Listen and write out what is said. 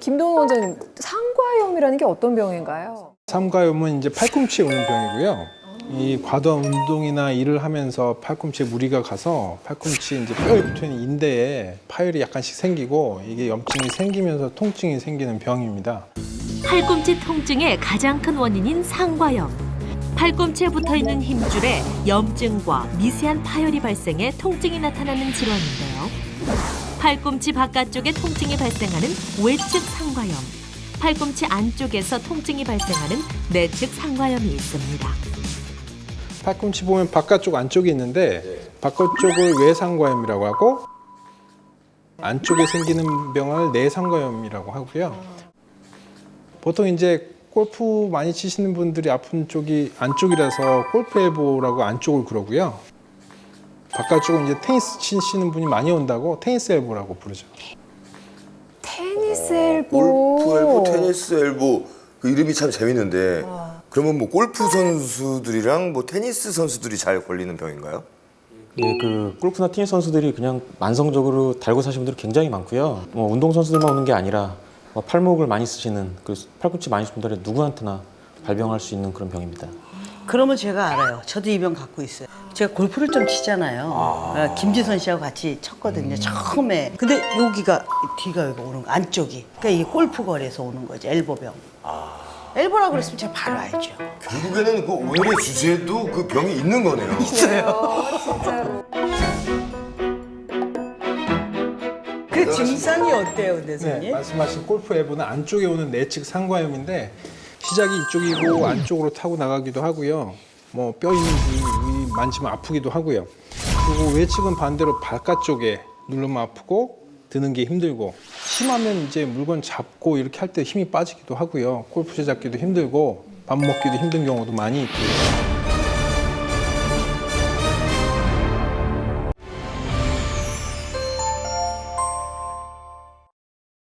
김동훈 원장님, 상과염이라는 게 어떤 병인가요? 삼가염은 이제 팔꿈치에 오는 병이고요. 이 과도한 운동이나 일을 하면서 팔꿈치에 무리가 가서 팔꿈치 이제 뼈에 붙어 있는 인대에 파열이 약간씩 생기고 이게 염증이 생기면서 통증이 생기는 병입니다. 팔꿈치 통증의 가장 큰 원인인 상과염. 팔꿈치에 붙어 있는 힘줄에 염증과 미세한 파열이 발생해 통증이 나타나는 질환인데요. 팔꿈치 바깥쪽에 통증이 발생하는 외측 상과염. 팔꿈치 안쪽에서 통증이 발생하는 내측 상과염이 있습니다. 팔꿈치 보면 바깥쪽 안쪽이 있는데 바깥쪽을 외상과염이라고 하고 안쪽에 생기는 병을 내상과염이라고 하고요. 보통 이제 골프 많이 치시는 분들이 아픈 쪽이 안쪽이라서 골프 엘보라고 안쪽을 그러고요. 바깥쪽은 이제 테니스 치시는 분이 많이 온다고 테니스 엘보라고 부르죠. 테니스 엘보. 골프 엘보, 테니스 엘보 그 이름이 참 재밌는데 그러면 뭐 골프 선수들이랑 뭐 테니스 선수들이 잘 걸리는 병인가요? 예, 그 골프나 테니스 선수들이 그냥 만성적으로 달고 사시는 분들이 굉장히 많고요. 뭐 운동 선수들만 오는 게 아니라 뭐 팔목을 많이 쓰시는 그 팔꿈치 많이 쓰는 분들이 누구한테나 발병할 수 있는 그런 병입니다. 그러면 제가 알아요. 저도 이 병 갖고 있어요. 제가 골프를 좀 치잖아요. 어, 김지선 씨하고 같이 쳤거든요. 처음에. 근데 여기가 뒤가 여기 오는 거 안쪽이. 그러니까 이게 골프 거리에서 오는 거지. 엘보병. 엘보라고 그랬으면 제가 바로 알죠. 결국에는 그 오늘의 주제도 그 병이 있는 거네요. 그 증상이 어때요, 네, 대선님? 말씀하신 골프 엘보는 안쪽에 오는 내측 상과염인데 시작이 이쪽이고 안쪽으로 타고 나가기도 하고요. 뭐 뼈 있는 부위 만지면 아프기도 하고요. 그리고 외측은 반대로 바깥쪽에 누르면 아프고 드는 게 힘들고 심하면 이제 물건 잡고 이렇게 할 때 힘이 빠지기도 하고요. 골프 채 잡기도 힘들고 밥 먹기도 힘든 경우도 많이 있고요.